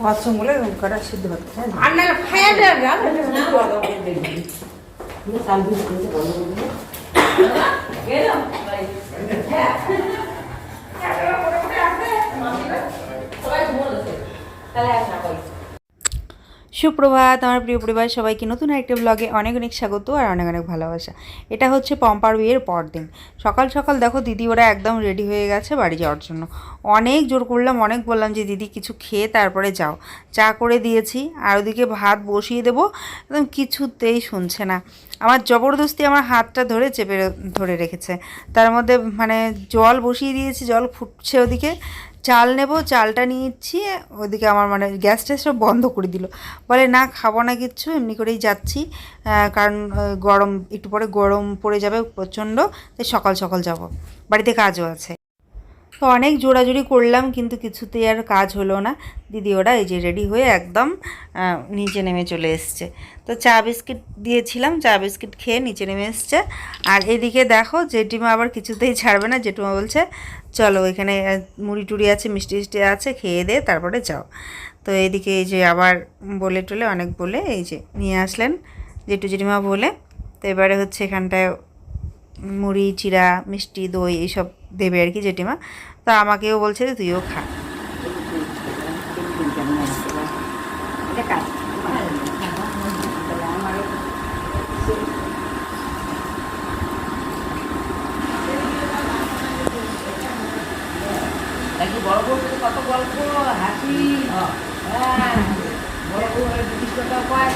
বাথরুমগুলো করা সিদ্ধ হচ্ছে হ্যাঁ আর না খাইয়া দেওয়া যাবে সুপ্রভাত, আমার প্রিয় পরিবার, সবাইকে নতুন একটা ব্লগে অনেক অনেক স্বাগত আর অনেক অনেক ভালোবাসা। এটা হচ্ছে পম্পার বিয়ের পরদিন। সকাল সকাল দেখো দিদি ওরা একদম রেডি হয়ে গেছে বাড়ি যাওয়ার জন্য। অনেক জোর করলাম, অনেক বললাম যে, দিদি, কিছু খেয়ে তারপরে যাও। চা করে দিয়েছি, আর ওদিকে ভাত বসিয়ে দেবো। একদম কিছুতেই শুনছে না। আমার জবরদস্তি আমার হাতটা ধরে চেপে ধরে রেখেছে। তার মধ্যে মানে জল বসিয়ে দিয়েছি, জল ফুটছে ওদিকে। চাল নেব, চালটা নিয়েছি ওদিকে আমার মানে গ্যাসটা সব বন্ধ করে দিল। বলে, না, খাব না কিচ্ছু, এমনি করেই যাচ্ছি কারণ গরম, একটু পরে গরম পড়ে যাবে প্রচণ্ড, তাই সকাল সকাল যাব। বাড়িতে কাজও আছে। তো অনেক জোড়াজুড়ি করলাম, কিন্তু কিছুতেই আর কাজ হলো না। দিদি ওরা এই যে রেডি হয়ে একদম নিচে নেমে চলে এসছে। তো চা বিস্কিট দিয়েছিলাম, চা বিস্কিট খেয়ে নিচে নেমে এসছে। আর এদিকে দেখো, জেঠিমা আবার কিছুতেই ছাড়বে না। জেঠিমা বলছে, চলো এখানে মুড়ি টুড়ি আছে, মিষ্টি মিষ্টি আছে, খেয়ে দে, তারপরে যাও। তো এদিকে এই যে আবার বলে টলে অনেক বলে এই যে নিয়ে আসলেন জেঠু জেঠিমা বলে। তো এবারে হচ্ছে এখানটায় মুড়ি চিরা মিষ্টি, দই, এইসব দেবে আর কি জেঠিমা। তা আমাকেও বলছে যে তুইও খা নাকি বড় বউ সাথে কত গল্প হাসি হ্যাঁ বড় বউ জিনিস কথা কয়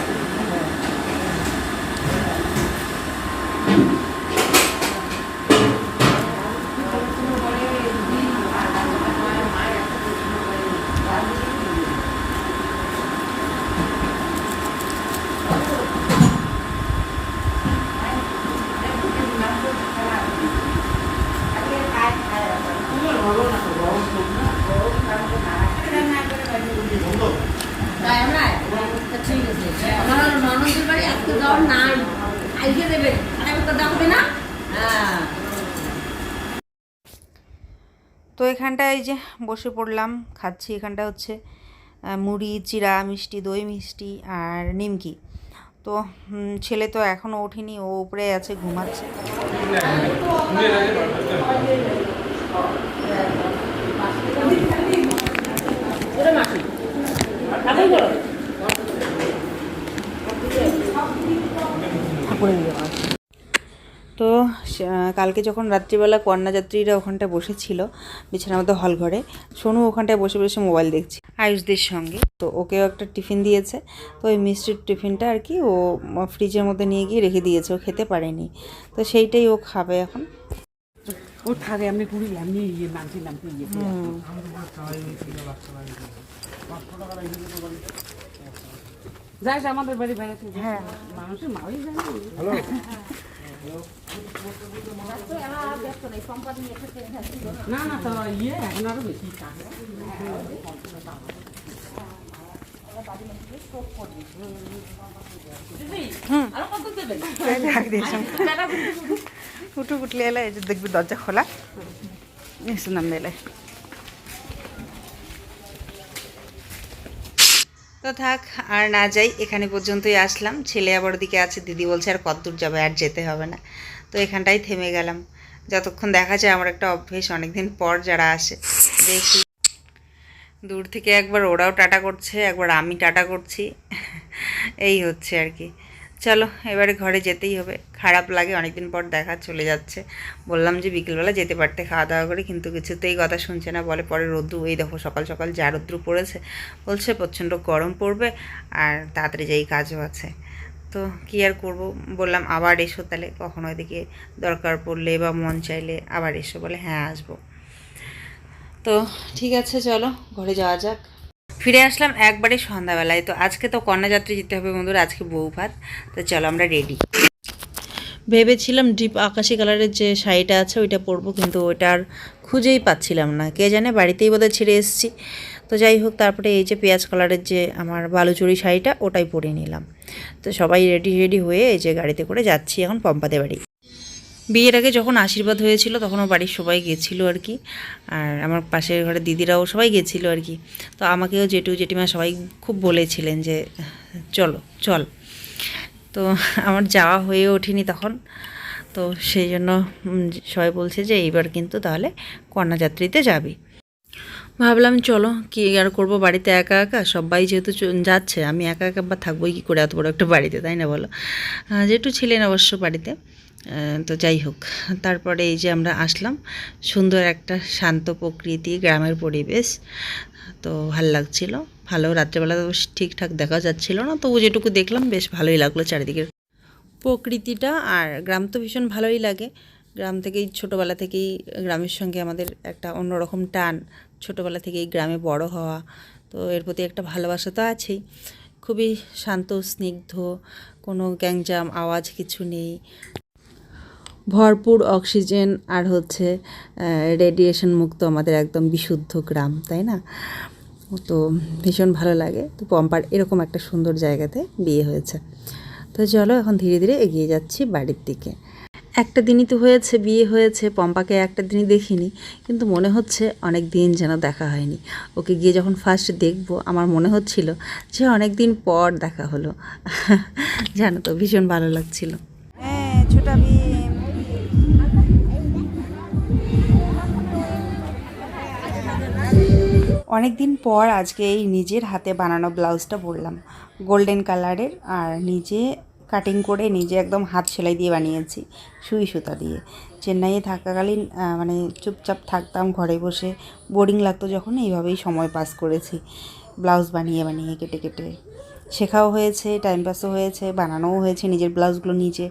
আমার ননদের বাড়ি আজকে যাওয়ার নাই আইসে তো এখানটায় এই যে বসে পড়লাম, খাচ্ছি এখানটা হচ্ছে মুড়ি চিরা মিষ্টি, দই মিষ্টি আর নিমকি। তো ছেলে তো এখনও ওঠেনি, ও উপরে আছে, ঘুমাচ্ছে। ওরে মাসি ঠাকুর করো তো কালকে যখন রাত্রিবেলা কন্যাযাত্রীরা ওখানটায় বসেছিল বিছানার মধ্যে হল ঘরে সোনু ওখানটায় বসে বসে মোবাইল দেখছি আয়ুষদের সঙ্গে। তো ওকেও একটা টিফিন দিয়েছে। তো ওই মিষ্টির টিফিনটা আর কি ও ফ্রিজের মধ্যে নিয়ে গিয়ে রেখে দিয়েছে ও খেতে পারেনি। তো সেইটাই ও খাবে এখন। ও থাকে আমি ইয়ে ইয়ে আমাদের বাড়ি বেড়াতে। হ্যাঁ। মানুষের মাই যায় না না তো ইয়ে এখন আরও বেশি উঠু এলে দেখবি দরজা খোলা শুনাম দিলে তো থাক, আর না যাই, এখানে পর্যন্তই আসলাম। ছেলে আবার দিকে আছে, দিদি বলছে আর কতদূর যাবে, আর যেতে হবে না। তো এখানটাই থেমে গেলাম। যতক্ষণ দেখা যায়, আমার একটা অভ্যেস, অনেকদিন পর যারা আসে, দেখি। দূর থেকে একবার ওরাও টাটা করছে, একবার আমি টাটা করছি। এই হচ্ছে আর কি। চলো, এবারে ঘরে যেতেই হবে। খারাপ লাগে, অনেকদিন পর দেখা চলে যাচ্ছে। বললাম যে বিকেলবেলা যেতে পারতে খাওয়া দাওয়া করে, কিন্তু কিছুতেই কথা শুনছে না। বলে পরে রোদ্রু এই দেখো সকাল সকাল যা রোদ্রু পড়েছে, বলছে প্রচণ্ড গরম পড়বে আর তাড়াতাড়ি যেই কাজও আছে। তো কী আর করব? বললাম আবার এসো তাহলে, কখনো এদিকে দরকার পড়লে বা মন চাইলে আবার এসো বলে হ্যাঁ আসব। তো ঠিক আছে, চলো, ঘরে যাওয়া যাক। ফিরে আসলাম একবারে সন্ধ্যাবেলায়। তো আজকে তো কন্যাযাত্রী যেতে হবে বন্ধুরা, আজকে বউ ভাত। তো চলো আমরা রেডি ভেবেছিলাম ডিপ আকাশি কালারের যে শাড়িটা আছে ওইটা পরবো, কিন্তু ওইটা আর খুঁজেই পাচ্ছিলাম না। কে জানে বাড়িতেই বোধহয় ছেড়ে এসেছি। তো যাই হোক, তারপরে এই যে পেঁয়াজ কালারের যে আমার বালুচুরি শাড়িটা, ওটাই পরে নিলাম। তো সবাই রেডি রেডি হয়ে এই যে গাড়িতে করে যাচ্ছি এখন পম্পাদের বাড়ি। বিয়ের আগে যখন আশীর্বাদ হয়েছিল, তখন বাড়ির সবাই গেছিল আর কি। আর আমার পাশের ঘরে দিদিরাও সবাই গেছিল আর কি। তো আমাকেও জেঠু জেঠিমা সবাই খুব বলেছিলেন যে, চলো, চল। তো আমার যাওয়া হয়ে ওঠেনি তখন। তো সেই জন্য সবাই বলছে যে, এইবার কিন্তু তাহলে কন্যাযাত্রীতে যাবি। ভাবলাম, চলো, কি আর করব? বাড়িতে একা একা? সবাই যেহেতু যাচ্ছে, আমি একা একা বা থাকবোই কী করে? এত বড় একটা বাড়িতে, তাই না বলো? জেঠু ছিলেন অবশ্য বাড়িতে। তো যাই হোক, তারপরে এই যে আমরা আসলাম, সুন্দর একটা শান্ত প্রকৃতি, গ্রামের পরিবেশ, তো ভালো লাগছিল। ভালো, রাত্রেবেলা তো ঠিকঠাক দেখা যাচ্ছিল না, তবু যেটুকু দেখলাম বেশ ভালোই লাগল চারিদিকের প্রকৃতিটা, আর গ্রাম তো ভীষণ ভালোই লাগে। গ্রাম থেকেই, ছোটোবেলা থেকেই গ্রামের সঙ্গে আমাদের একটা অন্যরকম টান, ছোটোবেলা থেকেই গ্রামে বড় হওয়া, তো এর প্রতি একটা ভালোবাসা তো আছেই। খুবই শান্ত, স্নিগ্ধ, কোনো গ্যাংজাম, আওয়াজ কিছু নেই। ভরপুর অক্সিজেন আর হচ্ছে রেডিয়েশন মুক্ত আমাদের একদম বিশুদ্ধ গ্রাম, তাই না? তো ভীষণ ভালো লাগে। তো পম্পার এরকম একটা সুন্দর জায়গাতে বিয়ে হয়েছে। তো চলো এখন ধীরে ধীরে এগিয়ে যাচ্ছি বাড়ির দিকে। একটা দিনই তো হয়েছে, বিয়ে হয়েছে, পম্পাকে একটা দিনই দেখিনি, কিন্তু মনে হচ্ছে অনেক দিন যেন দেখা হয়নি। ওকে গিয়ে যখন ফার্স্ট দেখব, আমার মনে হচ্ছিল যে অনেক দিন পর দেখা হলো। জানো তো, ভীষণ ভালো লাগছিল। হ্যাঁ ছোটা অনেক দিন পর আজকে এই নিজের হাতে বানানো ব্লাউজটা পরলাম গোল্ডেন কালারের আর নিজে কাটিং করে নিজে একদম হাত সেলাই দিয়ে বানিয়েছি, সুই সুতা দিয়ে। চেন্নাইয়ে থাকাকালীন মানে চুপচাপ থাকতাম ঘরে বসে বোরিং লাগতো যখন, এইভাবেই সময় পাস করেছি। ব্লাউজ বানিয়ে বানিয়ে কেটে কেটে। শেখাও হয়েছে টাইম পাসও হয়েছে, বানানোও হয়েছে নিজের ব্লাউজগুলো নিজে।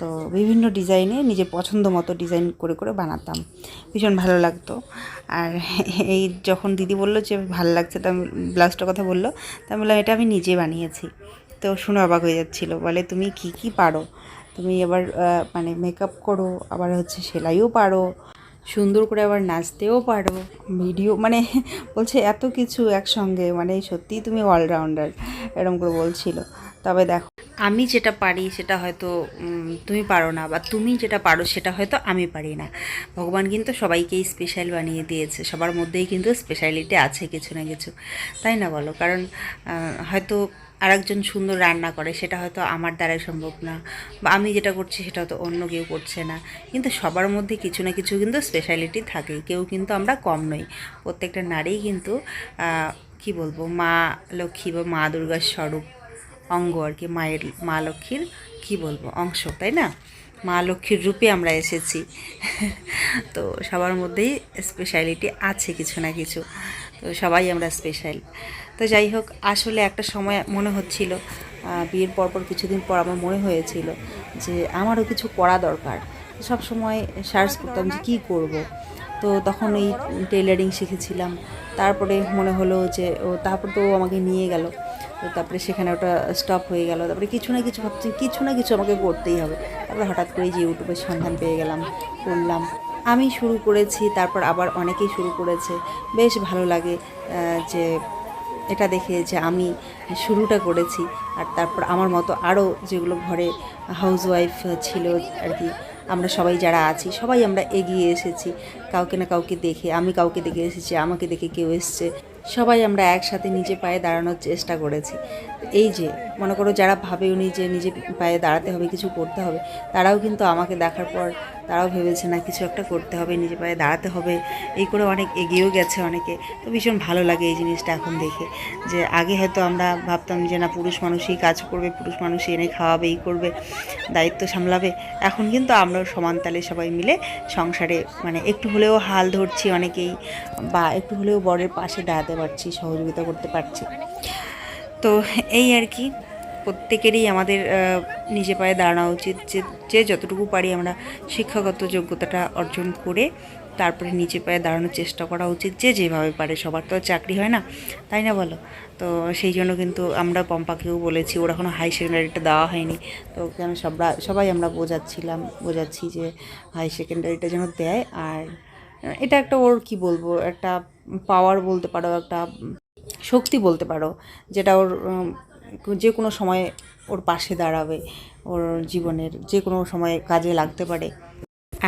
তো বিভিন্ন ডিজাইনে নিজের পছন্দ মতো ডিজাইন করে করে বানাতাম। ভীষণ ভালো লাগতো। আর এই যখন দিদি বলল যে ভালো লাগছে, তা ব্লাউজটার কথা বলল, তা বললাম, এটা আমি নিজে বানিয়েছি। তো শুনে অবাক হয়ে যাচ্ছিল। বলে, তুমি কি কি পারো? তুমি এবার মানে মেকআপ করো, আবার হচ্ছে সেলাইও পারো, সুন্দর করে আবার নাচতেও পারো, ভিডিও মানে বলছে, এত কিছু একসঙ্গে মানে সত্যিই তুমি অলরাউন্ডার এরকম করে বলছিল। তবে দেখো আমি যেটা পারি সেটা হয়তো তুমি পারো না বা তুমি যেটা পারো সেটা হয়তো আমি পারি না। ভগবান কিন্তু সবাইকেই স্পেশাল বানিয়ে দিয়েছে। সবার মধ্যেই কিন্তু স্পেশালিটি আছে কিছু না কিছু। তাই না বলো? কারণ হয়তো আরেকজন সুন্দর রান্না করে সেটা হয়তো আমার দ্বারাই সম্ভব না বা আমি যেটা করছি সেটা হয়তো অন্য কেউ করছে না। কিন্তু সবার মধ্যে কিছু না কিছু কিন্তু স্পেশালিটি থাকে। কেউ কিন্তু আমরা কম নই। প্রত্যেকটা নারী কিন্তু কি বলব? মা লক্ষ্মী বা মা দুর্গার স্বরূপ অঙ্গ আর কি, মায়ের, মা লক্ষ্মীর, কী বলব, অংশ, তাই না? মা লক্ষ্মীর রূপে আমরা এসেছি। তো সবার মধ্যেই স্পেশালিটি আছে কিছু না কিছু। তো সবাই আমরা স্পেশাল তো যাই হোক, আসলে একটা সময় মনে হচ্ছিল বিয়ের পরপর কিছুদিন পর আমার মনে হয়েছিল যে আমারও কিছু করা দরকার। সব সময় সার্চ করতাম যে কী করব। তো তখন এই টেলারিং শিখেছিলাম। তারপরে মনে হলো যে ও, তারপর তো আমাকে নিয়ে গেল। তো তারপরে সেখানে ওটা স্টপ হয়ে গেল। তারপরে কিছু না কিছু ভাবছি, কিছু না কিছু আমাকে করতেই হবে। তারপরে হঠাৎ করেই যে ইউটিউবের সন্ধান পেয়ে গেলাম, করলাম। আমি শুরু করেছি, তারপর আবার অনেকেই শুরু করেছে। বেশ ভালো লাগে যে এটা দেখে যে আমি শুরুটা করেছি। আর তারপর আমার মতো আরও যেগুলো ঘরে হাউসওয়াইফ ছিল আর কি, আমরা সবাই যারা আছি, সবাই আমরা এগিয়ে এসেছি। কাউকে না কাউকে দেখে, আমি কাউকে দেখে এসেছি, আমাকে দেখে কেউ এসছে। সবাই আমরা একসাথে নিজে পায়ে দাঁড়ানোর চেষ্টা করেছি। এই যে, মনে করো যারা ভাবে উনি যে নিজে পায়ে দাঁড়াতে হবে, কিছু করতে হবে, তারাও কিন্তু আমাকে দেখার পর তারাও ভেবেছে, না, কিছু একটা করতে হবে নিজে পায়ে দাঁড়াতে হবে। এই করে অনেক এগিয়েও গেছে অনেকে। তো ভীষণ ভালো লাগে এই জিনিসটা এখন দেখে, যে আগে হয়তো আমরা ভাবতাম যে, না, পুরুষ মানুষই কাজ করবে, পুরুষ মানুষই এনে খাওয়াবে, এই করবে, দায়িত্ব সামলাবে। এখন কিন্তু আমরাও সমান তালে সবাই মিলে সংসারে মানে একটু হলেও হাল ধরছি অনেকেই, বা একটু হলেও বরের পাশে দাঁড়াতে পারছি, সহযোগিতা করতে পারছি। তো এই আর কি, প্রত্যেকেরই আমাদের নিজে পায়ে দাঁড়ানো উচিত যে যে যতটুকু পারি আমরা শিক্ষাগত যোগ্যতাটা অর্জন করে তারপরে নিচে পায়ে দাঁড়ানোর চেষ্টা করা উচিত, যে যেভাবে পারে, সবার তো চাকরি হয় না, তাই না বলো? তো সেই জন্য কিন্তু আমরা পম্পাকেও বলেছি, ওর এখনও হাই সেকেন্ডারিটা দেওয়া হয়নি, তো ওকে আমি সবরা, সবাই আমরা বোঝাচ্ছিলাম, বোঝাচ্ছি যে হাই সেকেন্ডারিটা যেন দেয়, আর এটা একটা ওর কি বলব, একটা পাওয়ার বলতে পারো, একটা শক্তি বলতে পারো, যেটা ওর যে কোনো সময় ওর পাশে দাঁড়াবে, ওর জীবনের যে কোনো সময় কাজে লাগতে পারে।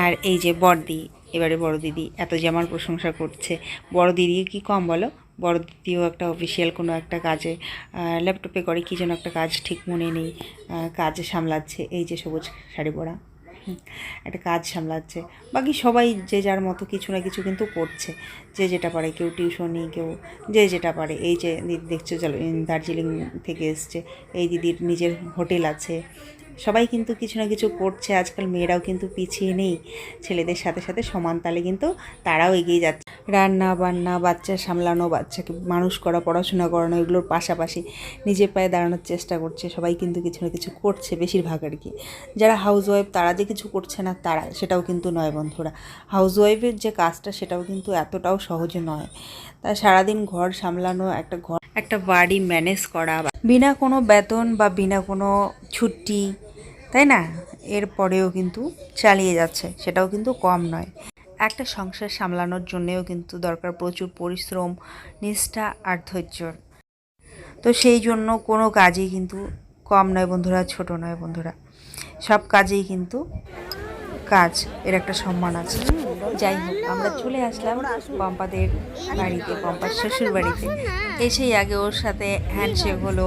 আর এই যে বড়দি, এবারে বড় দিদি এত যে আমার প্রশংসা করছে। বড় দিদি কি কম বলো? বড় দিদিও একটা অফিসিয়াল কোনো একটা কাজে ল্যাপটপে করে, কী যেন একটা কাজ ঠিক মনে নেই কাজ সামলাচ্ছে, এই যে সবুজ শাড়ি পরা। একটা কাজ সামলাচ্ছে। বাকি সবাই যে যার মতো কিছু না কিছু কিন্তু করছে। যে যেটা পারে কেউ টিউশনি, কেউ যে যেটা পারে। এই যে দিদি দেখছ চলো দার্জিলিং থেকে এসছে। এই দিদির নিজের হোটেল আছে। সবাই কিন্তু কিছু না কিছু করছে, আজকাল মেয়েরাও কিন্তু পিছিয়ে নেই। ছেলেদের সাথে সাথে সমান তালে কিন্তু তারাও এগিয়ে যাচ্ছে। রান্না বান্না, বাচ্চা সামলানো, বাচ্চাকে মানুষ করা, পড়াশোনা করানো, এগুলোর পাশাপাশি নিজের পায়ে দাঁড়ানোর চেষ্টা করছে। সবাই কিন্তু কিছু না কিছু করছে বেশিরভাগ আর কি। যারা হাউস ওয়াইফ তারা যে কিছু করছে না তারা, সেটাও কিন্তু নয় বন্ধুরা। হাউস ওয়াইফের যে কাজটা, সেটাও কিন্তু এতটাও সহজে নয়। তাই সারাদিন ঘর সামলানো, একটা ঘর, একটা বাড়ি ম্যানেজ করা বিনা কোনো বেতন বা বিনা কোনো ছুটি তাই না? এরপরেও কিন্তু চালিয়ে যাচ্ছে, সেটাও কিন্তু কম নয়। একটা সংসার সামলানোর জন্যেও কিন্তু দরকার প্রচুর পরিশ্রম, নিষ্ঠা আর ধৈর্যর তো সেই জন্য কোনো কাজই কিন্তু কম নয় বন্ধুরা, ছোট নয় বন্ধুরা। সব কাজেই কিন্তু কাজ, এর একটা সম্মান আছে। যাই হোক, আমরা চলে আসলাম পম্পাদের বাড়িতে, পম্পার শ্বশুর বাড়িতে এসেই আগে ওর সাথে হ্যান্ডশেক হলো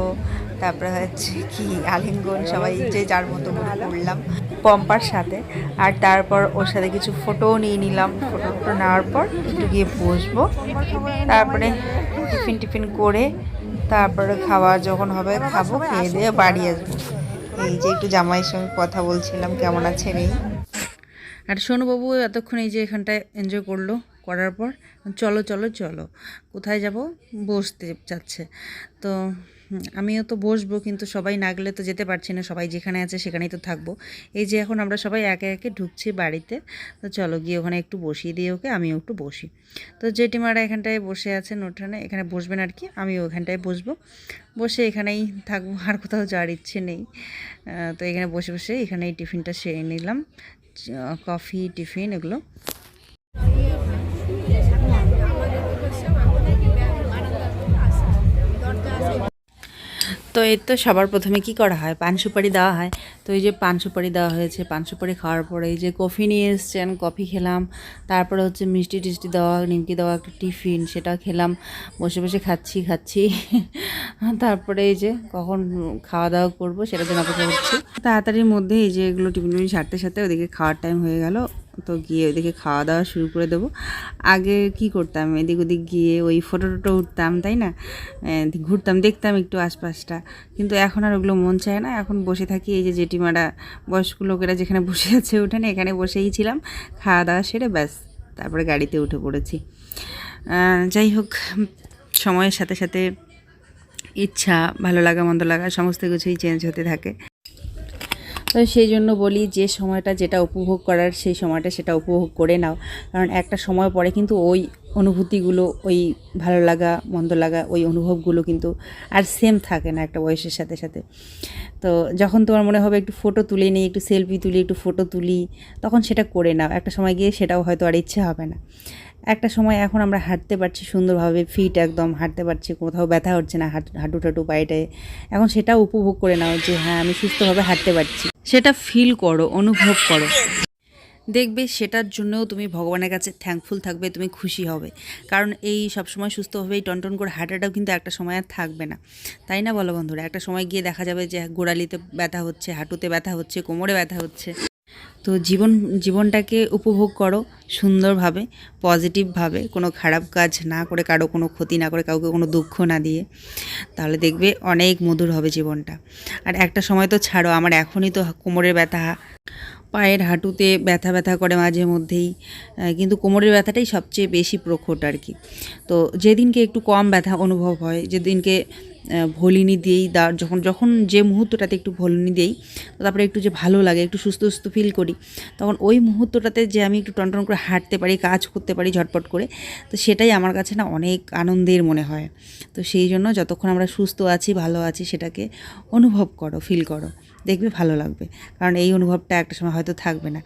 তারপরে হচ্ছে কি আলিঙ্গন, সবাই যে যার মতো করে করলাম পম্পার সাথে। আর তারপর ওর সাথে কিছু ফটোও নিয়ে নিলাম। ফটো ফটো নেওয়ার পর একটু গিয়ে বসবো। তারপরে টিফিন টিফিন করে তারপরে খাওয়া যখন হবে খাব, খেয়ে দিয়ে বাড়ি আসব। এই যে একটু জামাইয়ের সঙ্গে কথা বলছিলাম, কেমন আছে নেই আর সোনুবাবু এতক্ষণ এই যে এখানটায় এনজয় করল, করার পর, চলো চলো চলো। কোথায় যাব? বসতে যাচ্ছে। তো আমিও তো বসবো, কিন্তু সবাই না গেলে তো যেতে পারছি না। সবাই যেখানে আছে সেখানেই তো থাকব। এই যে এখন আমরা সবাই একে একে ঢুকছি বাড়িতে, তো চলো গিয়ে ওখানে একটু বসিয়ে দিয়ে ওকে, আমিও একটু বসি। তো জেঠিমারা এখানটায় বসে আছেন উঠানে, এখানে বসবেন আর কি, আমিও ওখানটায় বসবো। বসে এখানেই থাকব, আর কোথাও যাওয়ার ইচ্ছে নেই। তো এখানে বসে বসে এখানেই টিফিনটা সেরে নিলাম। কফি, টিফিন এগুলো। তো এই তো সবার প্রথমে কি করা হয়? পান সুপারি দেওয়া হয়। তো এই যে পান সুপারি দেওয়া হয়েছে, পান সুপারি খাওয়ার পরে এই যে কফি নিয়ে এসছেন, কফি খেলাম। তারপরে হচ্ছে মিষ্টি টিষ্টি দেওয়া, নিমকি দেওয়া, একটা টিফিন, সেটা খেলাম। বসে বসে খাচ্ছি খাচ্ছি। তারপরে এই যে কখন খাওয়া দাওয়া করব সেটার জন্য অপেক্ষা করছি তাড়াতাড়ির মধ্যে এই যে এগুলো টিফিন টিফিন সারতে সারতে ওদিকে খাওয়ার টাইম হয়ে গেল। তো গিয়ে ওদিকে খাওয়া দাওয়া শুরু করে দেবো। আগে কি করতাম? এদিক ওদিক গিয়ে ওই ফটো টটো উঠতাম, তাই না? ঘুরতাম, দেখতাম একটু আশপাশটা। কিন্তু এখন আর ওগুলো মন চায় না। এখন বসে থাকি এই যে জেঠিমারা, বয়স্ক লোকেরা যেখানে বসে আছে উঠানে এখানে বসেই ছিলাম। খাওয়া দাওয়া সেরে ব্যাস, তারপরে গাড়িতে উঠে পড়েছি। যাই হোক, সময়ের সাথে সাথে ইচ্ছা, ভালো লাগা, মন্দ লাগা, সমস্ত কিছুই চেঞ্জ হতে থাকে। তো সেই জন্য বলি যে সময়টা যেটা উপভোগ করার সেই সময়টা সেটা উপভোগ করে নাও। কারণ একটা সময় পরে কিন্তু ওই অনুভূতিগুলো, ওই ভালো লাগা, মন্দ লাগা, ওই অনুভবগুলো কিন্তু আর সেম থাকে না একটা বয়সের সাথে সাথে। তো যখন তোমার মনে হবে একটু ফটো তুলে নিই, একটু সেলফি তুলি, একটু ফটো তুলি, তখন সেটা করে নাও। একটা সময় গিয়ে সেটাও হয়তো আর ইচ্ছে হবে না। একটা সময় এখন আমরা হাঁটতে পারছি সুন্দরভাবে ফিট একদম, হাঁটতে পারছি, কোথাও ব্যথা হচ্ছে না, হাঁটু টাটু পায়েটায় এখন সেটাও উপভোগ করে নাও যে হ্যাঁ আমি সুস্থভাবে হাঁটতে পারছি। সেটা ফিল করো, অনুভব করো। দেখবে সেটার জন্যও তুমি ভগবানের কাছে থ্যাঙ্কফুল থাকবে, তুমি খুশি হবে। কারণ এই সবসময় সুস্থভাবে এই টনটন করে হাঁটাটাও কিন্তু একটা সময় আর থাকবে না। তাই না বলো বন্ধুরা? একটা সময় গিয়ে দেখা যাবে যে গোড়ালিতে ব্যথা হচ্ছে, হাঁটুতে ব্যথা হচ্ছে, কোমরে ব্যথা হচ্ছে। তো জীবন, জীবনটাকে উপভোগ করো সুন্দরভাবে পজিটিভভাবে কোনো খারাপ কাজ না করে, কারও কোনো ক্ষতি না করে, কাউকে কোনো দুঃখ না দিয়ে। তাহলে দেখবে অনেক মধুর হবে জীবনটা। আর একটা সময় তো ছাড়ো, আমার এখনই তো কোমরের ব্যথা। পায়ের হাঁটুতে ব্যথা ব্যথা করে মাঝে মধ্যেই কিন্তু কোমরের ব্যথাটাই সবচেয়ে বেশি প্রখট আর কি। তো যেদিনকে একটু কম ব্যথা অনুভব হয়, যেদিনকে ভলিনি দিয়েই দা, যখন যখন যে মুহূর্তটাতে একটু ভলিনি দিই তারপরে একটু যে ভালো লাগে, একটু সুস্থ সুস্থ ফিল করি, তখন ওই মুহূর্তটাতে যে আমি একটু টনটন করে হাঁটতে পারি, কাজ করতে পারি ঝটপট করে, তো সেটাই আমার কাছে না অনেক আনন্দের মনে হয়। তো সেই জন্য যতক্ষণ আমরা সুস্থ আছি, ভালো আছি, সেটাকে অনুভব করো ফিল করো। দেখবে ভালো লাগবে। কারণ এই অনুভবটা একটা সময় হয়তো থাকবে না।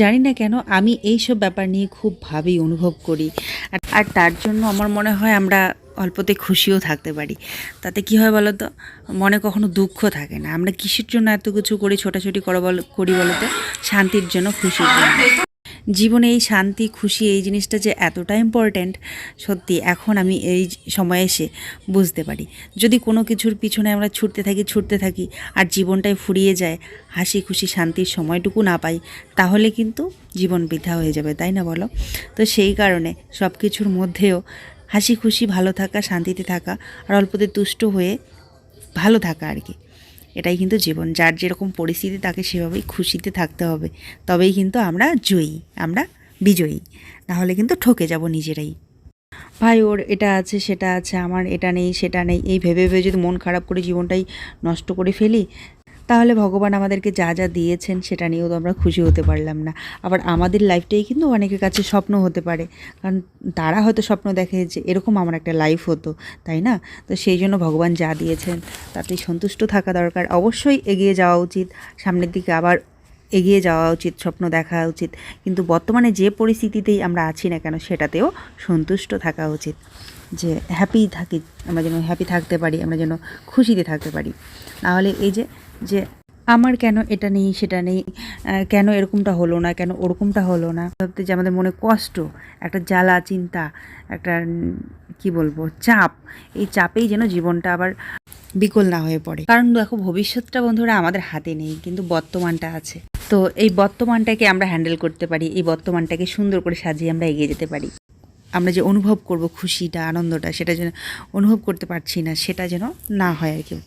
জানি না কেন, আমি এই সব ব্যাপার নিয়ে খুব ভাবি, অনুভব করি। আর তার জন্য আমার মনে হয় আমরা অল্পতে খুশিও থাকতে পারি। তাতে কি হয় বলতো? মনে কখনো দুঃখ থাকে না। আমরা কিসের জন্য এত কিছু করি, ছোটাছুটি করো বল, করি বলতো? শান্তির জন্য, খুশির জন্য। জীবনে এই শান্তি, খুশি, এই জিনিসটা যে এতটা ইম্পর্ট্যান্ট সত্যি এখন আমি এই সময়ে এসে বুঝতে পারি। যদি কোনো কিছুর পিছনে আমরা ছুটতে থাকি ছুটতে থাকি, আর জীবনটাই ফুরিয়ে যায়, হাসি, খুশি, শান্তির সময়টুকু না পাই, তাহলে কিন্তু জীবন বৃথা হয়ে যাবে, তাই না বলো? তো সেই কারণে সব কিছুর মধ্যেও হাসি, খুশি, ভালো থাকা, শান্তিতে থাকা, আর অল্পতে তুষ্ট হয়ে ভালো থাকা আর কি। এটাই কিন্তু জীবন। যার যেরকম পরিস্থিতি, তাকে সেভাবেই খুশিতে থাকতে হবে। তবেই কিন্তু আমরা জয়ী, আমরা বিজয়ী। নাহলে কিন্তু ঠকে যাব নিজেরাই। ভাই, ওর এটা আছে, সেটা আছে, আমার এটা নেই, সেটা নেই। এই ভেবে ভেবে যদি মন খারাপ করে জীবনটাই নষ্ট করে ফেলি তাহলে ভগবান আমাদেরকে যা যা দিয়েছেন সেটা নিয়েও তো আমরা খুশি হতে পারলাম না। আবার আমাদের লাইফটাই কিন্তু অনেকের কাছে স্বপ্ন হতে পারে। কারণ তারা হয়তো স্বপ্ন দেখে যে এরকম আমার একটা লাইফ হতো, তাই না? তো সেই জন্য ভগবান যা দিয়েছেন তাতেই সন্তুষ্ট থাকা দরকার। অবশ্যই এগিয়ে যাওয়া উচিত। সামনের দিকে আবার এগিয়ে যাওয়া উচিত, স্বপ্ন দেখা উচিত। কিন্তু বর্তমানে যে পরিস্থিতিতেই আমরা আছি না কেন, সেটাতেও সন্তুষ্ট থাকা উচিত। যে হ্যাপি থাকি, আমরা যেন হ্যাপি থাকতে পারি, আমরা যেন খুশিতে থাকতে পারি। নাহলে এই যে যে আমার কেন এটা নেই, সেটা নেই কেন এরকমটা হলো না, কেন ওরকমটা হলো না। ভাবতে যে আমাদের মনে কষ্ট, একটা জ্বালা, চিন্তা, একটা কি বলব, চাপ। এই চাপেই যেন জীবনটা আবার বিকল না হয়ে পড়ে। কারণ দেখো, ভবিষ্যৎটা বন্ধুরা আমাদের হাতে নেই, কিন্তু বর্তমানটা আছে। তো এই বর্তমানটাকে আমরা হ্যান্ডেল করতে পারি, এই বর্তমানটাকে সুন্দর করে সাজিয়ে আমরা এগিয়ে যেতে পারি। আমরা যে অনুভব করব খুশিটা, আনন্দটা, সেটা যেন অনুভব করতে পারছি না, সেটা যেন না হয় আর কেউ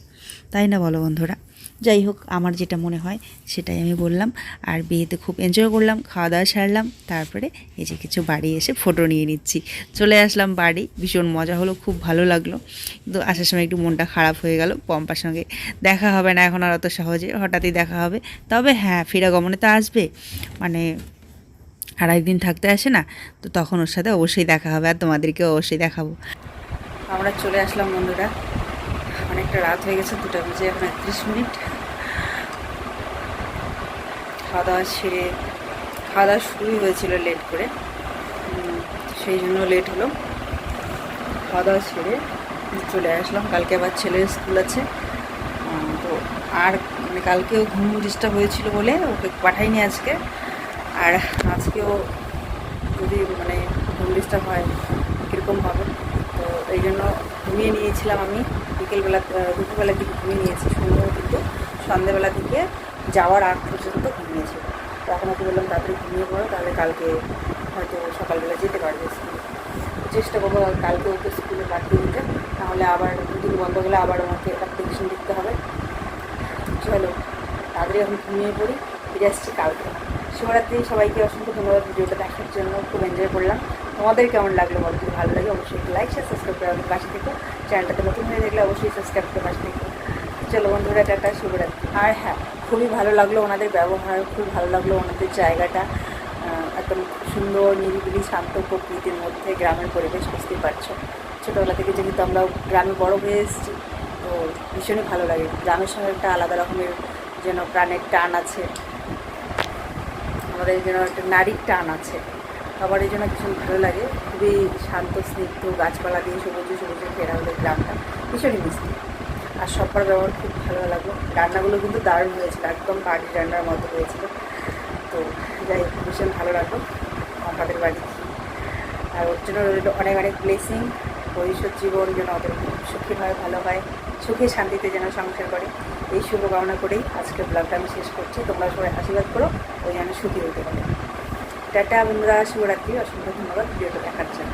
তাই না বলো বন্ধুরা? যাই হোক, আমার যেটা মনে হয় সেটাই আমি বললাম। আর বিয়েতে খুব এনজয় করলাম, খাওয়া দাওয়া সারলাম, তারপরে এই যে কিছু বাড়ি এসে ফটো নিয়ে নিচ্ছি। চলে আসলাম বাড়ি, ভীষণ মজা হলো, খুব ভালো লাগল। কিন্তু আসার সময় একটু মনটা খারাপ হয়ে গেল, পম্পার সঙ্গে দেখা হবে না, এখন আর অত সহজে, হঠাৎই দেখা হবে। তবে হ্যাঁ ফেরা গমনে তো আসবে মানে আর একদিন থাকতে আসে না, তো তখন ওর সাথে অবশ্যই দেখা হবে আর তোমাদেরকেও অবশ্যই দেখাবো। আমরা চলে আসলাম বন্ধুরা, অনেকটা রাত হয়ে গেছে, দুটো বেজে এখন একত্রিশ মিনিট। খাওয়া দাওয়া সেরে খাওয়া দাওয়া শুরুই হয়েছিল লেট করে। সেই জন্য লেট হলো। খাওয়া দাওয়া সেরে চলে আসলাম। কালকে আবার ছেলের স্কুল আছে। তো আর মানে কালকেও ঘুম ডিস্টার্ব হয়েছিল বলে ওকে পাঠাইনি আজকে। আর আজকেও যদি মানে ঘুম ডিস্টার্ব হয়, কীরকম হবে? তো এই জন্য ঘুমিয়ে নিয়েছিলাম আমি। বিকেলবেলা দুপুরবেলার দিকে ঘুমিয়ে নিয়েছি। সুন্দর কিন্তু সন্ধেবেলা থেকে যাওয়ার আগ পর্যন্ত ঘুমিয়েছে। তো এখন ওকে বললাম, তাড়াতাড়ি ঘুমিয়ে পড়ো, তাহলে কালকে হয়তো সকালবেলা যেতে পারবে স্কুলে। চেষ্টা করব কালকে ওকে স্কুলে পাঠিয়ে দিতে। তাহলে আবার দুদিন বন্ধ গেলে আবার আমাকে অ্যাপ্লিকেশন লিখতে হবে। চলো, তাড়াতাড়ি এখন ঘুমিয়ে পড়ি, ফিরে আসছি কালকে। শিবরাত্রি, সবাইকে অসংখ্য ধন্যবাদ ভিডিওটা দেখার জন্য, খুব এনজয় করলাম। তোমাদের কেমন লাগল বলো? যদি ভালো লাগে, অবশ্যই লাইক শেয়ার সাবস্ক্রাইব করে আমাদের পাশে থেকো। চ্যানেলটাতে নতুন হয়ে দেখলে অবশ্যই সাবস্ক্রাইব করে পাশে থেকো। চলো বন্ধুরা, টাটা শুভরাত্রি আর হ্যাঁ খুবই ভালো লাগল ওনাদের ব্যবহার খুব ভালো লাগল ওনাদের জায়গাটা। একদম সুন্দর, নিরিবিলি, শান্ত প্রকৃতির মধ্যে গ্রামের পরিবেশ, বুঝতেই পারছ। ছোটোবেলা থেকে যেহেতু আমরা গ্রামে বড় হয়ে এসেছি, তো ভীষণই ভালো লাগে। গ্রামের সঙ্গে একটা আলাদা রকমের যেন প্রাণের টান আছে। আমাদের যেন একটা নারীর টান আছে। আমার এই জন্য ভীষণ ভালো লাগে। খুবই শান্ত, স্নিগ্ধ গাছপালা দিয়ে সবুজে সবুজে ঘেরা ওদের গ্রামটা। ভীষণই মিষ্টি। আর সবার ব্যবহার খুব ভালো লাগল। রান্নাগুলো কিন্তু দারুণ হয়েছিল একদম পার্টি রান্নার মতো হয়েছিল। তো যাই হোক, ভীষণ ভালো লাগল আমাদের বাড়ি আর ওর জন্য রইল অনেক অনেক ব্লেসিং ভবিষ্যৎ জীবন যেন ওদের সুখী হয় ভালো হয় সুখে শান্তিতে যেন সংসার করে। এই শুভকামনা করেই আজকে ব্লগটা আমি শেষ করছি। তোমরা সবাই আশীর্বাদ করো ওই যেন সুখী হতে পারে। টাটা বন্ধুরা শুভরাত্রি অসংখ্য ধন্যবাদ ভিডিওটা দেখার জন্য।